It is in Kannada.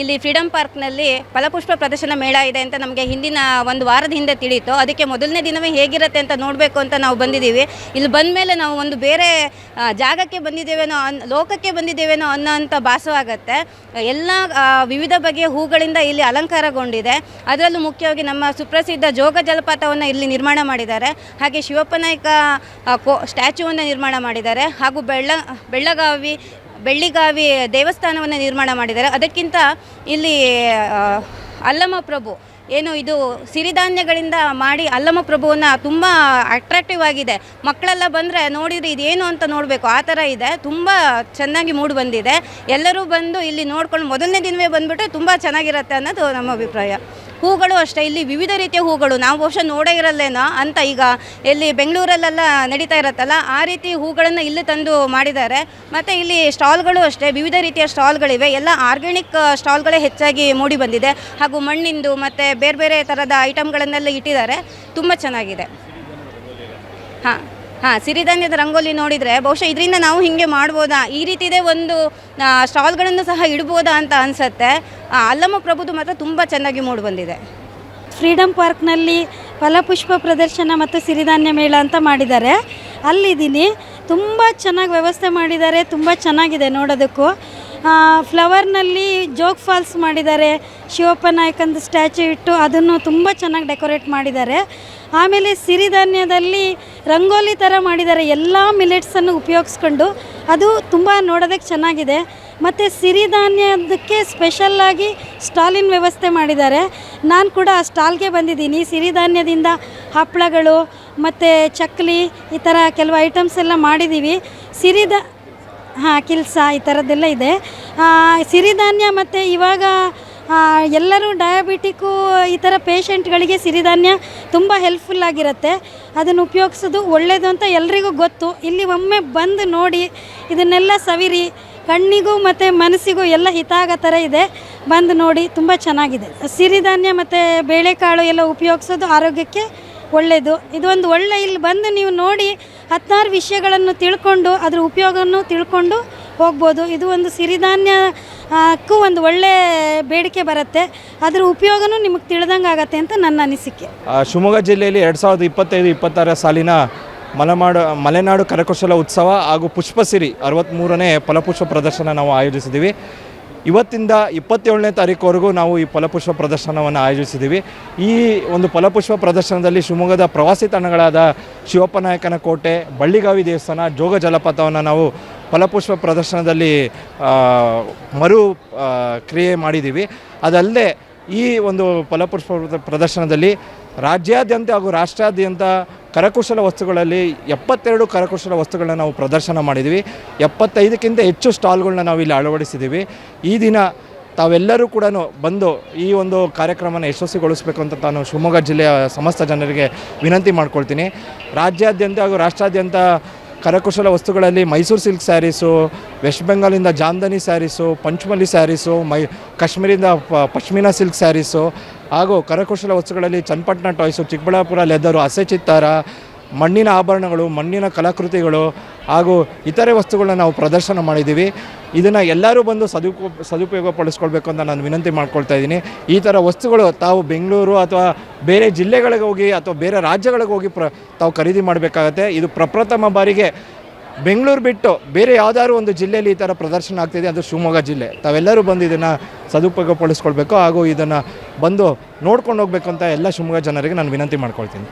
ಇಲ್ಲಿ ಫ್ರೀಡಂ ಪಾರ್ಕ್ನಲ್ಲಿ ಫಲಪುಷ್ಪ ಪ್ರದರ್ಶನ ಮೇಳ ಇದೆ ಅಂತ ನಮಗೆ ಹಿಂದಿನ ಒಂದು ವಾರದ ಹಿಂದೆ ತಿಳಿಯಿತು. ಅದಕ್ಕೆ ಮೊದಲನೇ ದಿನವೇ ಹೇಗಿರುತ್ತೆ ಅಂತ ನೋಡಬೇಕು ಅಂತ ನಾವು ಬಂದಿದ್ದೀವಿ. ಇಲ್ಲಿ ಬಂದ ಮೇಲೆ ನಾವು ಒಂದು ಬೇರೆ ಜಾಗಕ್ಕೆ ಬಂದಿದ್ದೇವೇನೋ ಅನ್, ಲೋಕಕ್ಕೆ ಬಂದಿದ್ದೇವೇನೋ ಅನ್ನೋ ಅಂತ ಭಾಸವಾಗತ್ತೆ. ಎಲ್ಲ ವಿವಿಧ ಬಗೆಯ ಹೂಗಳಿಂದ ಇಲ್ಲಿ ಅಲಂಕಾರಗೊಂಡಿದೆ. ಅದರಲ್ಲೂ ಮುಖ್ಯವಾಗಿ ನಮ್ಮ ಸುಪ್ರಸಿದ್ಧ ಜೋಗ ಜಲಪಾತವನ್ನು ಇಲ್ಲಿ ನಿರ್ಮಾಣ ಮಾಡಿದ್ದಾರೆ. ಹಾಗೆ ಶಿವಪ್ಪ ನಾಯ್ಕ ಕೋ ಸ್ಟ್ಯಾಚ್ಯೂವನ್ನು ನಿರ್ಮಾಣ ಮಾಡಿದ್ದಾರೆ. ಹಾಗೂ ಬೆಳ್ಳ, ಬೆಳ್ಳಗಾವಿ ಬೆಳ್ಳಿಗಾವಿ ದೇವಸ್ಥಾನವನ್ನು ನಿರ್ಮಾಣ ಮಾಡಿದ್ದಾರೆ. ಅದಕ್ಕಿಂತ ಇಲ್ಲಿ ಅಲ್ಲಮ ಪ್ರಭು, ಏನು ಇದು ಸಿರಿಧಾನ್ಯಗಳಿಂದ ಮಾಡಿ ಅಲ್ಲಮ ಪ್ರಭುವನ್ನು ತುಂಬ ಅಟ್ರಾಕ್ಟಿವ್ ಆಗಿದೆ. ಮಕ್ಕಳೆಲ್ಲ ಬಂದರೆ ನೋಡಿದರೆ ಇದೇನು ಅಂತ ನೋಡಬೇಕು. ಆ ಥರ ಇದೆ. ತುಂಬ ಚೆನ್ನಾಗಿ ಮೂಡ್ ಬಂದಿದೆ. ಎಲ್ಲರೂ ಬಂದು ಇಲ್ಲಿ ನೋಡ್ಕೊಂಡು ಮೊದಲನೇ ದಿನವೇ ಬಂದುಬಿಟ್ರೆ ತುಂಬ ಚೆನ್ನಾಗಿರುತ್ತೆ ಅನ್ನೋದು ನಮ್ಮ ಅಭಿಪ್ರಾಯ. ಹೂಗಳು ಅಷ್ಟೇ, ಇಲ್ಲಿ ವಿವಿಧ ರೀತಿಯ ಹೂಗಳು. ನಾವು ಬಹುಶಃ ನೋಡೇ ಇರಲ್ಲೇನೋ ಅಂತ ಈಗ ಇಲ್ಲಿ ಬೆಂಗಳೂರಲ್ಲೆಲ್ಲ ನಡೀತಾ ಇರುತ್ತಲ್ಲ, ಆ ರೀತಿ ಹೂಗಳನ್ನು ಇಲ್ಲಿ ತಂದು ಮಾಡಿದ್ದಾರೆ. ಮತ್ತು ಇಲ್ಲಿ ಸ್ಟಾಲ್ಗಳು ಅಷ್ಟೇ, ವಿವಿಧ ರೀತಿಯ ಸ್ಟಾಲ್ಗಳಿವೆ. ಎಲ್ಲ ಆರ್ಗ್ಯಾನಿಕ್ ಸ್ಟಾಲ್ಗಳೇ ಹೆಚ್ಚಾಗಿ ಮೂಡಿ ಬಂದಿದೆ. ಹಾಗೂ ಮಣ್ಣಿಂದು ಮತ್ತು ಬೇರೆ ಬೇರೆ ಥರದ ಐಟಮ್ಗಳನ್ನೆಲ್ಲ ಇಟ್ಟಿದ್ದಾರೆ. ತುಂಬ ಚೆನ್ನಾಗಿದೆ. ಹಾಂ. ಹಾಂ, ಸಿರಿಧಾನ್ಯದ ರಂಗೋಲಿ ನೋಡಿದರೆ ಬಹುಶಃ ಇದರಿಂದ ನಾವು ಹೀಗೆ ಮಾಡ್ಬೋದಾ? ಈ ರೀತಿದೇ ಒಂದು ಸ್ಟಾಲ್ಗಳನ್ನು ಸಹ ಇಡ್ಬೋದಾ ಅಂತ ಅನಿಸುತ್ತೆ. ಅಲ್ಲಮ್ಮ ಪ್ರಭುದು ಮಾತ್ರ ತುಂಬ ಚೆನ್ನಾಗಿ ಮೂಡಿ ಬಂದಿದೆ. ಫ್ರೀಡಮ್ ಪಾರ್ಕ್ನಲ್ಲಿ ಫಲಪುಷ್ಪ ಪ್ರದರ್ಶನ ಮತ್ತು ಸಿರಿಧಾನ್ಯ ಮೇಳ ಅಂತ ಮಾಡಿದ್ದಾರೆ. ಅಲ್ಲಿದ್ದೀನಿ. ತುಂಬ ಚೆನ್ನಾಗಿ ವ್ಯವಸ್ಥೆ ಮಾಡಿದ್ದಾರೆ. ತುಂಬ ಚೆನ್ನಾಗಿದೆ ನೋಡೋದಕ್ಕೂ. ಫ್ಲವರ್ನಲ್ಲಿ ಜೋಗ್ ಫಾಲ್ಸ್ ಮಾಡಿದ್ದಾರೆ. ಶಿವಪ್ಪ ನಾಯಕಂದು ಸ್ಟ್ಯಾಚ್ಯೂ ಇಟ್ಟು ಅದನ್ನು ತುಂಬ ಚೆನ್ನಾಗಿ ಡೆಕೋರೇಟ್ ಮಾಡಿದ್ದಾರೆ. ಆಮೇಲೆ ಸಿರಿಧಾನ್ಯದಲ್ಲಿ ರಂಗೋಲಿ ಥರ ಮಾಡಿದ್ದಾರೆ. ಎಲ್ಲ ಮಿಲೆಟ್ಸನ್ನು ಉಪಯೋಗಿಸ್ಕೊಂಡು ಅದು ತುಂಬ ನೋಡೋದಕ್ಕೆ ಚೆನ್ನಾಗಿದೆ. ಮತ್ತು ಸಿರಿಧಾನ್ಯದಕ್ಕೆ ಸ್ಪೆಷಲ್ಲಾಗಿ ಸ್ಟಾಲಿನ ವ್ಯವಸ್ಥೆ ಮಾಡಿದ್ದಾರೆ. ನಾನು ಕೂಡ ಆ ಸ್ಟಾಲ್ಗೆ ಬಂದಿದ್ದೀನಿ. ಸಿರಿಧಾನ್ಯದಿಂದ ಹಪ್ಪಳಗಳು, ಮತ್ತು ಚಕ್ಲಿ ಈ ಥರ ಕೆಲವು ಐಟಮ್ಸ್ ಎಲ್ಲ ಮಾಡಿದ್ದೀವಿ. ಸಿರಿದ ಹಾಂ, ಕಿಲ್ಸ ಈ ಥರದ್ದೆಲ್ಲ ಇದೆ. ಸಿರಿಧಾನ್ಯ ಮತ್ತು ಇವಾಗ ಎಲ್ಲರೂ ಡಯಾಬಿಟಿಕ್ಕು ಈ ಥರ ಪೇಷಂಟ್ಗಳಿಗೆ ಸಿರಿಧಾನ್ಯ ತುಂಬ ಹೆಲ್ಪ್ಫುಲ್ ಆಗಿರುತ್ತೆ. ಅದನ್ನು ಉಪಯೋಗಿಸೋದು ಒಳ್ಳೆಯದು ಅಂತ ಎಲ್ರಿಗೂ ಗೊತ್ತು. ಇಲ್ಲಿ ಒಮ್ಮೆ ಬಂದು ನೋಡಿ, ಇದನ್ನೆಲ್ಲ ಸವಿರಿ, ಕಣ್ಣಿಗೂ ಮತ್ತು ಮನಸ್ಸಿಗೂ ಎಲ್ಲ ಹಿತ ಆಗೋ ಥರ ಇದೆ. ಬಂದು ನೋಡಿ, ತುಂಬ ಚೆನ್ನಾಗಿದೆ. ಸಿರಿಧಾನ್ಯ ಮತ್ತು ಬೇಳೆಕಾಳು ಎಲ್ಲ ಉಪಯೋಗಿಸೋದು ಆರೋಗ್ಯಕ್ಕೆ ಒಳ್ಳೆಯದು ಇದೊಂದು ಒಳ್ಳೆ ಇಲ್ಲಿ ಬಂದು ನೀವು ನೋಡಿ ಹತ್ತಾರು ವಿಷಯಗಳನ್ನು ತಿಳ್ಕೊಂಡು, ಅದ್ರ ಉಪಯೋಗವನ್ನು ತಿಳ್ಕೊಂಡು ಹೋಗ್ಬೋದು. ಇದು ಒಂದು ಸಿರಿಧಾನ್ಯಕ್ಕೂ ಒಂದು ಒಳ್ಳೆ ಬೇಡಿಕೆ ಬರುತ್ತೆ. ಅದರ ಉಪಯೋಗನೂ ನಿಮಗೆ ತಿಳಿದಂಗೆ ಆಗತ್ತೆ ಅಂತ ನನ್ನ ಅನಿಸಿಕೆ. ಶಿವಮೊಗ್ಗ ಜಿಲ್ಲೆಯಲ್ಲಿ ಎರಡು ಸಾವಿರದ ಇಪ್ಪತ್ತೈದು ಇಪ್ಪತ್ತಾರ ಸಾಲಿನ ಮಲೆನಾಡು ಮಲೆನಾಡು ಕರಕುಶಲ ಉತ್ಸವ ಹಾಗೂ ಪುಷ್ಪಸಿರಿ ಅರವತ್ತ್ಮೂರನೇ ಫಲಪುಷ್ಪ ಪ್ರದರ್ಶನ ನಾವು ಆಯೋಜಿಸಿದ್ದೀವಿ. ಇವತ್ತಿಂದ ಇಪ್ಪತ್ತೇಳನೇ ತಾರೀಕುವರೆಗೂ ನಾವು ಈ ಫಲಪುಷ್ಪ ಪ್ರದರ್ಶನವನ್ನು ಆಯೋಜಿಸಿದ್ದೀವಿ. ಈ ಒಂದು ಫಲಪುಷ್ಪ ಪ್ರದರ್ಶನದಲ್ಲಿ ಶಿವಮೊಗ್ಗದ ಪ್ರವಾಸಿ ತಾಣಗಳಾದ ಶಿವಪ್ಪನಾಯಕನ ಕೋಟೆ, ಬಳ್ಳಿಗಾವಿ ದೇವಸ್ಥಾನ, ಜೋಗ ಜಲಪಾತವನ್ನು ನಾವು ಫಲಪುಷ್ಪ ಪ್ರದರ್ಶನದಲ್ಲಿ ಮರು ಕ್ರಿಯೆ ಮಾಡಿದ್ದೀವಿ. ಅದಲ್ಲದೆ ಈ ಒಂದು ಫಲಪುಷ್ಪ ಪ್ರದರ್ಶನದಲ್ಲಿ ರಾಜ್ಯಾದ್ಯಂತ ಹಾಗೂ ರಾಷ್ಟ್ರಾದ್ಯಂತ ಕರಕುಶಲ ವಸ್ತುಗಳಲ್ಲಿ ಎಪ್ಪತ್ತೆರಡು ಕರಕುಶಲ ವಸ್ತುಗಳನ್ನ ನಾವು ಪ್ರದರ್ಶನ ಮಾಡಿದ್ದೀವಿ ಎಪ್ಪತ್ತೈದಕ್ಕಿಂತ ಹೆಚ್ಚು ಸ್ಟಾಲ್ಗಳನ್ನ ನಾವು ಇಲ್ಲಿ ಅಳವಡಿಸಿದ್ದೀವಿ ಈ ದಿನ ತಾವೆಲ್ಲರೂ ಕೂಡ ಬಂದು ಈ ಒಂದು ಕಾರ್ಯಕ್ರಮನ ಯಶಸ್ವಿಗೊಳಿಸಬೇಕು ಅಂತ ನಾನು ಶಿವಮೊಗ್ಗ ಜಿಲ್ಲೆಯ ಸಮಸ್ತ ಜನರಿಗೆ ವಿನಂತಿ ಮಾಡ್ಕೊಳ್ತೀನಿ. ರಾಜ್ಯಾದ್ಯಂತ ಹಾಗೂ ರಾಷ್ಟ್ರಾದ್ಯಂತ ಕರಕುಶಲ ವಸ್ತುಗಳಲ್ಲಿ ಮೈಸೂರು ಸಿಲ್ಕ್ ಸ್ಯಾರೀಸು, ವೆಸ್ಟ್ ಬೆಂಗಾಲಿಂದ ಜಾಂದನಿ ಸ್ಯಾರೀಸು ಪಂಚಮಲಿ ಸ್ಯಾರೀಸು, ಮೈ, ಕಾಶ್ಮೀರಿಂದ ಪಶ್ಮಿನಾ ಸಿಲ್ಕ್ ಸ್ಯಾರೀಸು ಹಾಗೂ ಕರಕುಶಲ ವಸ್ತುಗಳಲ್ಲಿ ಚನ್ನಪಟ್ಟಣ ಟಾಯ್ಸು, ಚಿಕ್ಕಬಳ್ಳಾಪುರ ಲೆದರು, ಹಸೆ ಚಿತ್ತಾರ, ಮಣ್ಣಿನ ಆಭರಣಗಳು, ಮಣ್ಣಿನ ಕಲಾಕೃತಿಗಳು ಹಾಗೂ ಇತರೆ ವಸ್ತುಗಳನ್ನ ನಾವು ಪ್ರದರ್ಶನ ಮಾಡಿದ್ದೀವಿ. ಇದನ್ನು ಎಲ್ಲರೂ ಬಂದು ಸದುಪ ಸದುಪಯೋಗ ಪಡಿಸ್ಕೊಳ್ಬೇಕು ಅಂತ ನಾನು ವಿನಂತಿ ಮಾಡ್ಕೊಳ್ತಾ ಇದ್ದೀನಿ. ಈ ಥರ ವಸ್ತುಗಳು ತಾವು ಬೆಂಗಳೂರು ಅಥವಾ ಬೇರೆ ಜಿಲ್ಲೆಗಳಿಗೆ ಹೋಗಿ ಅಥವಾ ಬೇರೆ ರಾಜ್ಯಗಳಿಗೆ ಹೋಗಿ ಪ್ರ, ತಾವು ಖರೀದಿ ಮಾಡಬೇಕಾಗತ್ತೆ. ಇದು ಪ್ರಪ್ರಥಮ ಬಾರಿಗೆ ಬೆಂಗಳೂರು ಬಿಟ್ಟು ಬೇರೆ ಯಾವುದಾದ್ರು ಒಂದು ಜಿಲ್ಲೆಯಲ್ಲಿ ಈ ಥರ ಪ್ರದರ್ಶನ ಆಗ್ತಿದೆ, ಅದು ಶಿವಮೊಗ್ಗ ಜಿಲ್ಲೆ. ತಾವೆಲ್ಲರೂ ಬಂದು ಇದನ್ನು ಸದುಪಯೋಗಪಡಿಸ್ಕೊಳ್ಬೇಕು ಹಾಗೂ ಇದನ್ನು ಬಂದು ನೋಡ್ಕೊಂಡು ಹೋಗ್ಬೇಕು ಅಂತ ಎಲ್ಲ ಶಿವಮೊಗ್ಗ ಜನರಿಗೆ ನಾನು ವಿನಂತಿ ಮಾಡ್ಕೊಳ್ತೀನಿ.